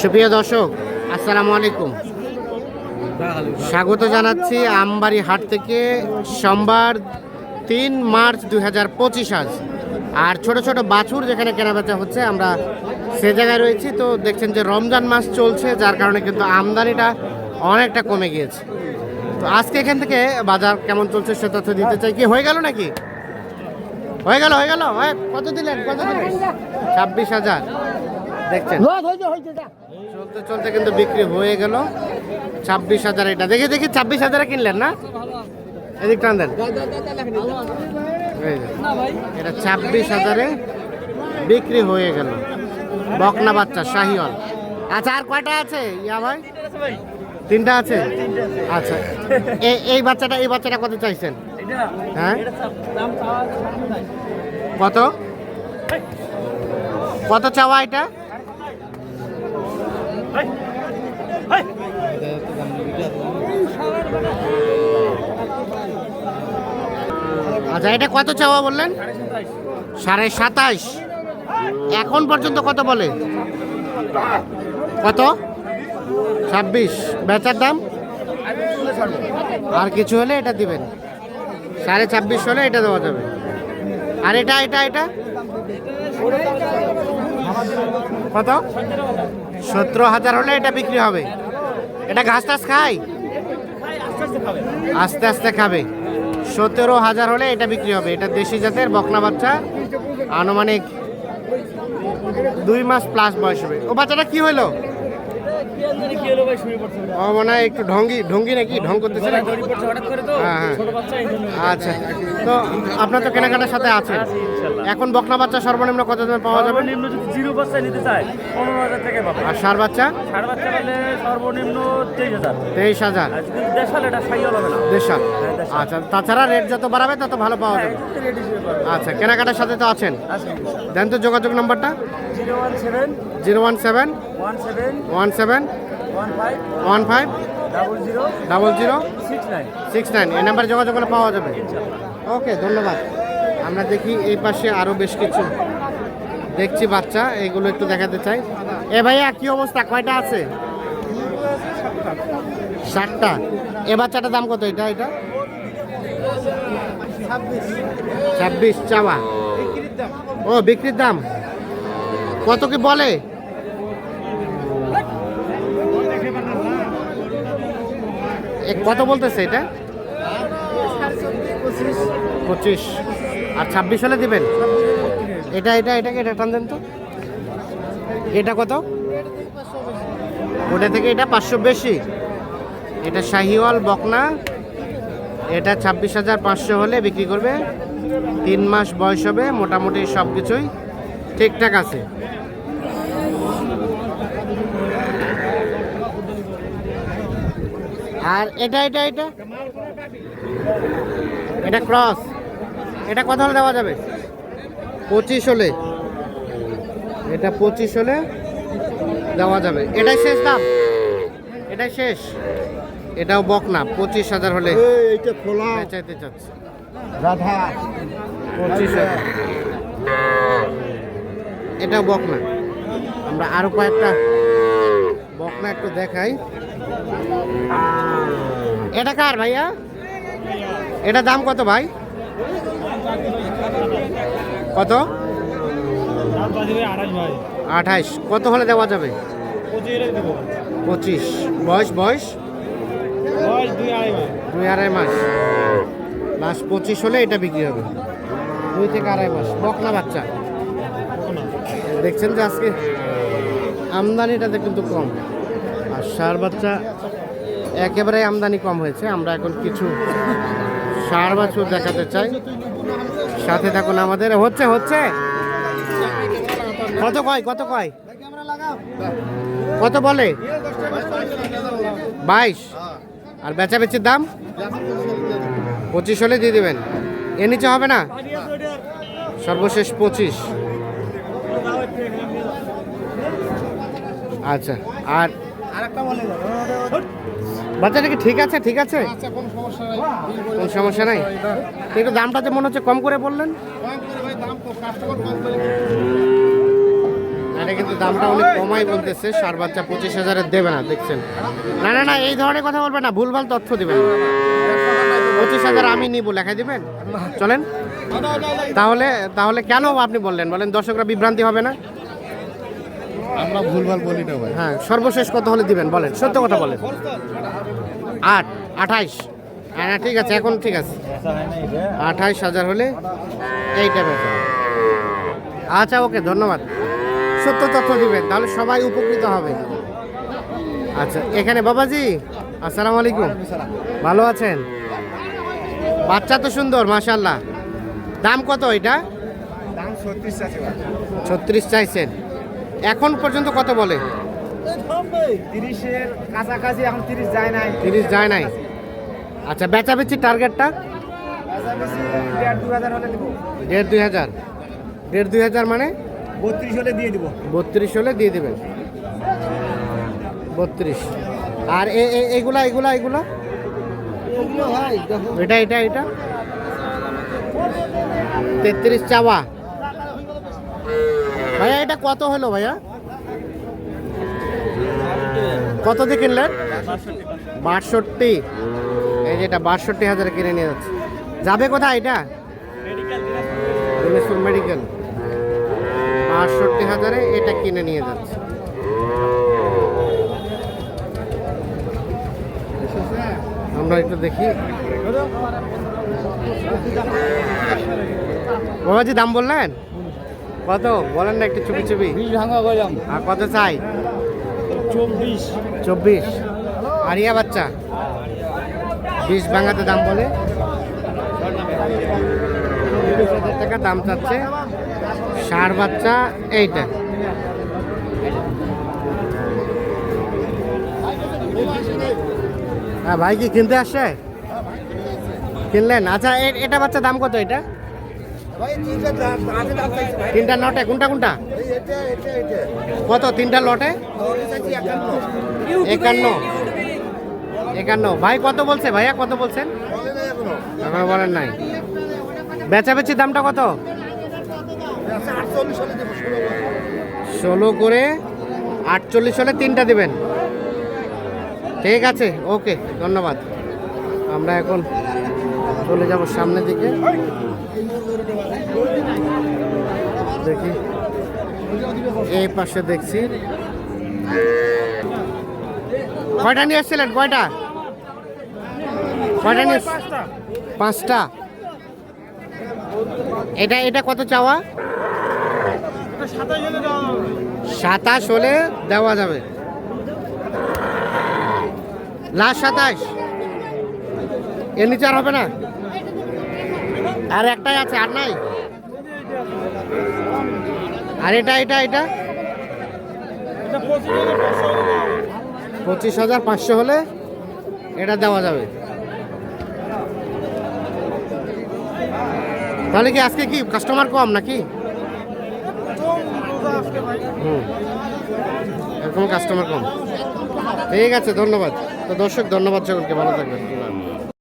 সুপ্রিয় দর্শক আসসালামু আলাইকুম। স্বাগত জানাচ্ছি আমবাড়ি হাট থেকে সোমবার তিন মার্চ দুই হাজার পঁচিশ আজ। আর ছোট ছোট বাছুর যেখানে কেনাবেচা হচ্ছে আমরা সে জায়গায় রয়েছি। তো দেখছেন যে রমজান মাস চলছে যার কারণে কিন্তু আমদানিটা অনেকটা কমে গিয়েছে। তো আজকে এখান থেকে বাজার কেমন চলছে সে তথ্য দিতে চাই। কি হয়ে গেল নাকি? হয়ে গেল হয়ে গেল? হ্যাঁ, কত দিলেন? কত দিলেন? ছাব্বিশ হাজার। দেখছেন? চলতে চলতে কিন্তু বিক্রি হয়ে গেল। ছাব্বিশ হাজার এটা। দেখি দেখি ছাব্বিশ হাজারে কিনলেন না? এদিক টান দেন। এটা ছাব্বিশ হাজারে বিক্রি হয়ে গেল। বকনা বাচ্চা শাহিওয়াল। আচ্ছা আর কয়টা আছে? ইয়া ভাই? তিনটা আছে? আচ্ছা। এই বাচ্চাটা এই বাচ্চাটা কত চাইছেন? হ্যাঁ? কত? কত চাওয়া এটা? আচ্ছা এটা কত চাওয়া বললেন? সাড়ে সাতাশ এখন পর্যন্ত কত বলে? কত? ছাব্বিশ। বেচার দাম? আর কিছু হলে এটা দিবেন। সাড়ে ছাব্বিশ হলে এটা দেওয়া যাবে। আর এটা এটা এটা? কত? সতেরো হাজার হলে এটা বিক্রি হবে। এটা ঘাস টাস খায়? আস্তে আস্তে খাবে। সতেরো হাজার হলে এটা বিক্রি হবে। এটা দেশি জাতের বকনা বাচ্চা। আনুমানিক দুই মাস প্লাস বয়স হবে। ও বাচ্চাটা কি হলো? ও মনে হয় একটু ঢঙ্গি ঢঙ্গি নাকি? ঢং করতেছে হ্যাঁ হ্যাঁ। আচ্ছা। তো আপনার তো কেনাকাটার সাথে আছে। এখন বকনা বাচ্চা সর্বনিম্ন কত দামে পাওয়া যাবে? সর্বনিম্ন যদি জিরো বাচ্চা নিতে চায় পনেরো হাজার টাকা পাবে। আর সার বাচ্চা? ষাট বাচ্চা পেলে সর্বনিম্ন তেইশ হাজার। তেইশ হাজার। দেশাল এটা সাইয়াল হবে না। দেড়শাল আচ্ছা তাছাড়া রেট যত বাড়াবে তত ভালো পাওয়া যাবে। আচ্ছা কেনাকাটার সাথে তো আছেন। দেন তো যোগাযোগ নাম্বারটা। Zero one seven zero one seven one seven one five double zero six nine এই নাম্বারে যোগাযোগ করলে পাওয়া যাবে। ওকে ধন্যবাদ। আমরা দেখি এই পাশে আরও বেশ কিছু। দেখছি বাচ্চা এগুলো একটু দেখাতে চাই। এ ভাইয়া কি অবস্থা? কয়টা আছে? ষাটটা এ বাচ্চাটার দাম কত এটা এটা? ছাব্বিশ চাওয়া। ও বিক্রির দাম। কত কি বলে এ কত বলতেছে এটা? পঁচিশ। আর ছাব্বিশ হলে দিবেন? এটা এটা এটাকে এটা টান দেন তো। এটা কত? ওটা থেকে এটা পাঁচশো বেশি। এটা শাহিওয়াল বকনা। এটা ছাব্বিশ হাজার পাঁচশো হলে বিক্রি করবে। তিন মাস বয়স হবে মোটামুটি সব কিছুই ঠিকঠাক আছে। আর এটা এটা এটা? এটা ক্রস এটা কত হলে দেওয়া যাবে? পঁচিশ হলে। এটা পঁচিশ হলে দেওয়া যাবে। এটাই শেষ দাম? এটাই শেষ? এটাও বকনা পঁচিশ হাজার হলে। এইটা খোলা। চাইতে চাচ্ছে। রাধা। পঁচিশ হাজার এটাও বকনা। আমরা আরও কয়েকটা বকনা একটু দেখাই। এটা কার ভাইয়া? এটা দাম কত ভাই? কত? আঠাইশ। কত হলে দেওয়া যাবে? পঁচিশ। বয়স বয়স? দুই আড়াই মাস। লাস্ট পঁচিশ হলে এটা বিক্রি হবে। দুই থেকে আড়াই মাস। বকনা বাচ্চা। দেখছেন যে আজকে আমদানিটাতে কিন্তু কম। আর সার বাচ্চা একেবারে আমদানি কম হয়েছে। আমরা এখন কিছু সার বাছুর দেখাতে চাই। সাথে থাকুন আমাদের। হচ্ছে হচ্ছে। কত কয় কত কয়? কত বলে? বাইশ। আর বেচা বেচির দাম? পঁচিশ হলে দিয়ে দেবেন। এ নিচে হবে না? সর্বশেষ পঁচিশ। আচ্ছা আর বাচ্চাটা কি ঠিক আছে? ঠিক আছে? কোনো সমস্যা নাই? একটু দামটা যে মনে হচ্ছে কম করে বললেন? এখানে কিন্তু দামটা অনেক কমাই বলতেছে। সার বাচ্চা পঁচিশ হাজারের দেবে না, দেখছেন। না না না, এই ধরনের কথা বলবেন না, ভুলভাল তথ্য দিবেন। পঁচিশ হাজার আমি নিব, লেখাই দিবেন? চলেন। তাহলে তাহলে কেন আপনি বললেন? বলেন, দর্শকরা বিভ্রান্তি হবে না? আমরা ভুলভাল বলি না ভাই। হ্যাঁ সর্বশেষ কত হলে দিবেন বলেন সত্য কথা বলেন। আট আঠাইশ। হ্যাঁ ঠিক আছে এখন ঠিক আছে। আঠাইশ হাজার হলে এইটা বেচা আচ্ছা ওকে ধন্যবাদ। সত্য তথ্য দিবেন তাহলে সবাই উপকৃত হবে। আচ্ছা এখানে বাবাজি আসসালামু আলাইকুম। ভালো আছেন? বাচ্চা তো সুন্দর মাশাল্লাহ দাম কত এটা? দাম ছত্রিশ চাইছেন। এখন পর্যন্ত কত বলে? তিরিশের কাছাকাছি এখন তিরিশ যায় নাই। তিরিশ যায় নাই। আচ্ছা বেচাবেচি টার্গেটটা দেড় দুই হাজার দেড় দুই হাজার। মানে? বত্রিশ হলে দিয়ে দিব। বত্রিশ হলে দিয়ে দেবেন। বত্রিশ। আর এগুলা এগুলা এগুলা? এটা এটা এটা? তেত্রিশ চাওয়া। ভাইয়া, এটা কত হলো ভাইয়া? কত দিয়ে কিনলেন? বাষট্টি। এই যে এটা বাষট্টি হাজারে কিনে নিয়ে যাচ্ছে। যাবে কোথায় এটা? দিনাজপুর মেডিকেল। বাষট্টি হাজারে এটা কিনে নিয়ে যাচ্ছে। আমরা একটু দেখি। বাবাজি, দাম বললেন? কত? বলেন না একটু চুপি চুপি বিশ ভাঙা গেলাম আর কত চাই? চব্বিশ। চব্বিশ। আরিয়া বাচ্চা? বিশ ভাঙাতে দাম বলে। হাজার টাকা দাম চাচ্ছে। ষাড় বাচ্চা এইটা। হ্যাঁ ভাই কি কিনতে আসছে? কিনলেন? আচ্ছা এটা বাচ্চা দাম কত এটা? তিনটা লটে কোনটা কোনটা? কত তিনটা লটে? একান্ন। একান্ন। ভাই কত বলছে? ভাইয়া কত বলছেন? এখনও বলেন নাই। বেচাবেচি দামটা কত? আচ্ছা। ষোলো করে আটচল্লিশ হলে তিনটা দেবেন। ঠিক আছে ওকে ধন্যবাদ। আমরা এখন চলে যাব সামনের দিকে। দেখি। এই পাশে দেখছি। কয়টা নিয়ে এসেছিলেন কয়টা? কয়টা নিয়ে পাঁচটা। এটা এটা কত চাওয়া? সাতাশ হলে দেওয়া যাবে। লাস্ট সাতাশ। এর নিচে আর হবে না? আর একটাই আছে, আর নাই? আর এটা এটা এটা? পঁচিশ হাজার পাঁচশো হলে এটা দেওয়া যাবে। তাহলে কি আজকে কি কাস্টমার কম নাকি? এরকম কাস্টমার কম। ঠিক আছে, ধন্যবাদ। তো দর্শক, ধন্যবাদ সকলকে। ভালো থাকবেন।